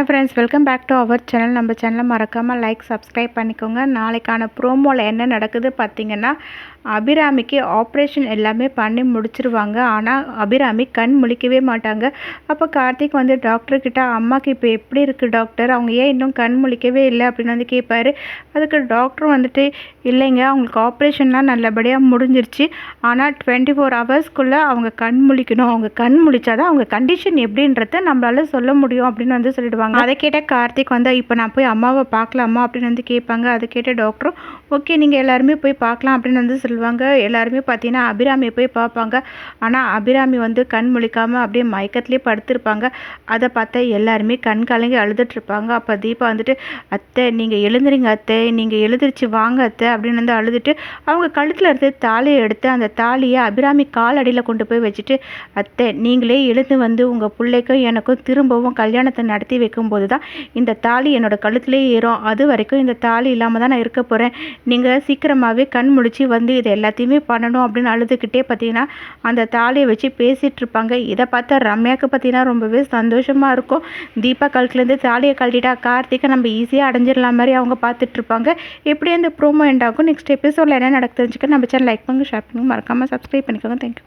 Hi friends welcome back to our channel நம்ம சேனலை மறக்காமல் லைக் சப்ஸ்கிரைப் பண்ணிக்கோங்க. நாளைக்கான ப்ரோமோவில் என்ன நடக்குது பார்த்தீங்கன்னா அபிராமிக்கு ஆப்ரேஷன் எல்லாமே பண்ணி முடிச்சிருவாங்க. ஆனால் அபிராமி கண் முழிக்கவே மாட்டாங்க. அப்போ கார்த்திக் வந்து டாக்டர்கிட்ட அம்மாவுக்கு இப்போ எப்படி இருக்குது டாக்டர் அவங்க ஏன் இன்னும் கண் முழிக்கவே இல்லை? அப்படின்னு வந்து கேட்பார். அதுக்கு டாக்டர் வந்துட்டு இல்லைங்க அவங்களுக்கு ஆப்ரேஷன்லாம் நல்லபடியாக முடிஞ்சிருச்சு. ஆனால் டுவெண்ட்டி ஃபோர் ஹவர்ஸ்க்குள்ளே அவங்க கண் முழிக்கணும். அவங்க கண் முழிச்சாதான் அவங்க கண்டிஷன் எப்படின்றத நம்மளால் சொல்ல முடியும் அப்படின்னு வந்து சொல்லிடுவாங்க. அதை கேட்ட கார்த்திக் வந்து இப்போ நான் போய் அம்மாவை பார்க்கலாமா? அப்படின்னு வந்து கேட்பாங்க. அதை கேட்ட டாக்டரும் ஓகே நீங்கள் எல்லாருமே போய் பார்க்கலாம் அப்படின்னு வந்து சொல்லுவாங்க. எல்லாருமே பார்த்தீங்கன்னா அபிராமியை போய் பார்ப்பாங்க. ஆனால் அபிராமி வந்து கண் முழிக்காமல் அப்படியே மயக்கத்துலேயே படுத்திருப்பாங்க. அதை பார்த்தா எல்லாருமே கண் கலங்கி அழுதுட்டுருப்பாங்க அப்போ தீபா வந்துட்டு அத்தை நீங்கள் எழுந்துருங்க அத்தை. நீங்கள் எழுந்திரிச்சு வாங்க அத்தை. அப்படின்னு வந்து அழுதுட்டு அவங்க கழுத்தில் இருந்து தாலியை எடுத்து அந்த தாலியை அபிராமி கால் அடியில் கொண்டு போய் வச்சுட்டு அத்தை நீங்களே எழுந்து வந்து உங்கள் பிள்ளைக்கும் எனக்கும் திரும்பவும் கல்யாணத்தை நடத்தி வைக்கும்போது தான் இந்த தாலி என்னோட கழுத்துலேயே ஏறும். அது வரைக்கும் இந்த தாலி இல்லாமல் தான் நான் இருக்க போகிறேன் நீங்கள் சீக்கிரமாகவே கண் முழிச்சு வந்து இது எல்லாத்தையுமே பண்ணணும் அப்படின்னு அழுதுகிட்டே பார்த்தீங்கன்னா அந்த தாலியை வச்சு பேசிகிட்டு இருப்பாங்க. இதை பார்த்தா ரம்யாவுக்கு பார்த்தீங்கன்னா ரொம்பவே சந்தோஷமாக இருக்கும். தீபா கழுத்துலேருந்து தாலியை கழட்டிட்டா கார்த்திகை நம்ம ஈஸியாக அடைஞ்சிடலாம் மாதிரி அவங்க பார்த்துட்ருப்பாங்க எப்படி அந்த ப்ரோமோ எண்ட் ஆகும். நெக்ஸ்ட் எபிசோடில் என்ன நடக்குதுன்னு நம்ம சேனல் லைக் பண்ணுங்க ஷேர் பண்ணுங்க. மறக்காமல் சப்ஸ்கிரைப் பண்ணிக்கோங்க. தேங்க்யூ